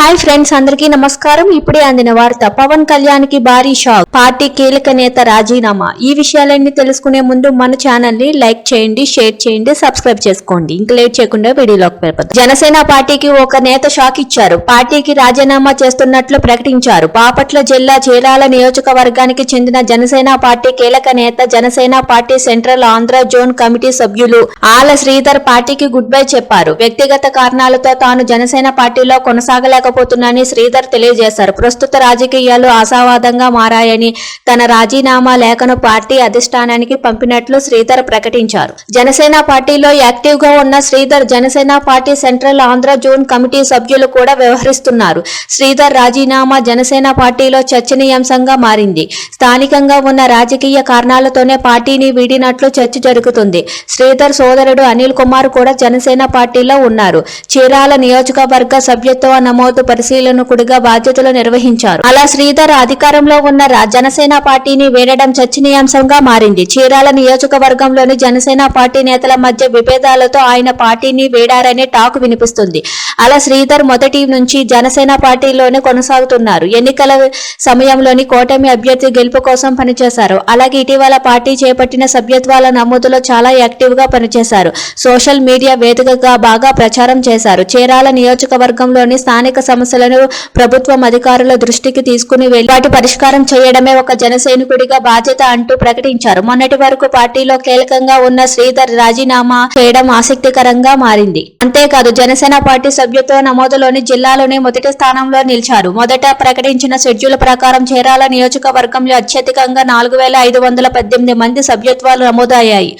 Hi friends అందరికీ నమస్కారం. ఇప్పుడే అందిన వార్త పవన్ కళ్యాణ్కి భారీ షాక్. పార్టీ కీలక నేత రాజీనామా. ఈ విషయాలన్నీ తెలుసుకునే ముందు మన ఛానల్ని లైక్ చేయండి షేర్ చేయండి సబ్స్క్రైబ్ చేసుకోండి. ఇంక లేట్ చేయకుండా వీడియోలోకి వెళ్ళిపోతుంది జనసేన పార్టీకి ఒక నేత షాక్ ఇచ్చారు. పార్టీకి రాజీనామా చేస్తున్నట్లు ప్రకటించారు. బాపట్ల జిల్లా చీరాల నియోజకవర్గానికి చెందిన జనసేన పార్టీ కీలక నేత Janasena party central Andhra zone committee సభ్యులు ఆల శ్రీధర్ పార్టీకి గుడ్ బై చెప్పారు. వ్యక్తిగత కారణాలతో తాను జనసేన పార్టీలో కొనసాగలేకపోతున్నానని శ్రీధర్ తెలియజేశారు. ప్రస్తుత రాజకీయాలు ఆశావాదంగా మారాయని తన రాజీనామా లేఖను పార్టీ అధిష్టానానికి పంపినట్లు శ్రీధర్ ప్రకటించారు. జనసేన పార్టీలో యాక్టివ్గా ఉన్న Sridhar Janasena party central Andhra zone committee సభ్యులు కూడా వ్యవహరిస్తున్నారు. శ్రీధర్ రాజీనామా జనసేన పార్టీలో చర్చనీయాంశంగా మారింది. స్థానికంగా ఉన్న రాజకీయ కారణాలతోనే పార్టీని వీడినట్లు చర్చ జరుగుతుంది. శ్రీధర్ సోదరుడు అనిల్ కుమార్ కూడా జనసేన పార్టీలో ఉన్నారు. చీరాల నియోజకవర్గ సభ్యత్వ నమోదు పరిశీలనకుడిగా బాధ్యతలు నిర్వహించారు. అలా శ్రీధర్ అధికారంలో ఉన్న జనసేన పార్టీని వీడడం చర్చనీయాంశంగా మారింది. చీరాల నియోజకవర్గంలోని జనసేన పార్టీ నేతల మధ్య విభేదాలతో ఆయన పార్టీని వీడారనే టాక్ వినిపిస్తుంది. అలా శ్రీధర్ మొదటి నుంచి జనసేన పార్టీలోనే కొనసాగుతున్నారు. ఎన్నికల సమయంలోని కూటమి అభ్యర్థి గెలుపు కోసం పనిచేశారు. అలాగే ఇటీవల పార్టీ చేపట్టిన సభ్యత్వాల నమోదులో చాలా యాక్టివ్గా పనిచేశారు. సోషల్ మీడియా వేదికగా బాగా ప్రచారం చేశారు. చీరాల నియోజకవర్గంలోని స్థానిక సమస్యలను ప్రభుత్వం అధికారుల దృష్టికి తీసుకుని వెళ్ళి వాటి పరిష్కారం చేయడమే ఒక జనసైనికుడిగా బాధ్యత అంటూ ప్రకటించారు. మొన్నటి వరకు పార్టీలో కీలకంగా ఉన్న శ్రీధర్ రాజీనామా చేయడం ఆసక్తికరంగా మారింది. అంతేకాదు జనసేన పార్టీ సభ్యత్వ నమోదులోని జిల్లాలోనే మొదటి స్థానంలో నిలిచారు. మొదట ప్రకటించిన షెడ్యూల్ ప్రకారం చీరాల నియోజకవర్గంలో అత్యధికంగా నాలుగు వేల ఐదు వందల పద్దెనిమిది మంది సభ్యత్వాలు నమోదయ్యాయి.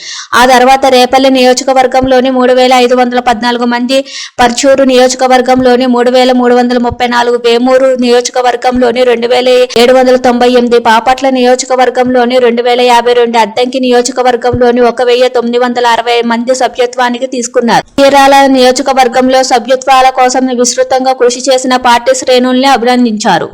ఆ తర్వాత రేపల్లి నియోజకవర్గంలోని మూడు వేల ఐదు వందల పద్నాలుగు మంది పర్చూరు నియోజకవర్గంలోని మూడు వేల మూడు వందల ముప్పై నాలుగు వేమూరు నియోజకవర్గంలోని రెండు వేల ఏడు వందల తొంభై ఎనిమిది పాపట్ల నియోజకవర్గంలోని రెండు వేల యాభై రెండు అద్దంకి నియోజకవర్గంలోని ఒక వెయ్యి తొమ్మిది వందల అరవై మంది సభ్యత్వానికి తీసుకున్నారు. చీరాల నియోజకవర్గంలో సభ్యత్వాల కోసం విస్తృతంగా కృషి చేసిన పార్టీ శ్రేణుల్ని అభినందించారు.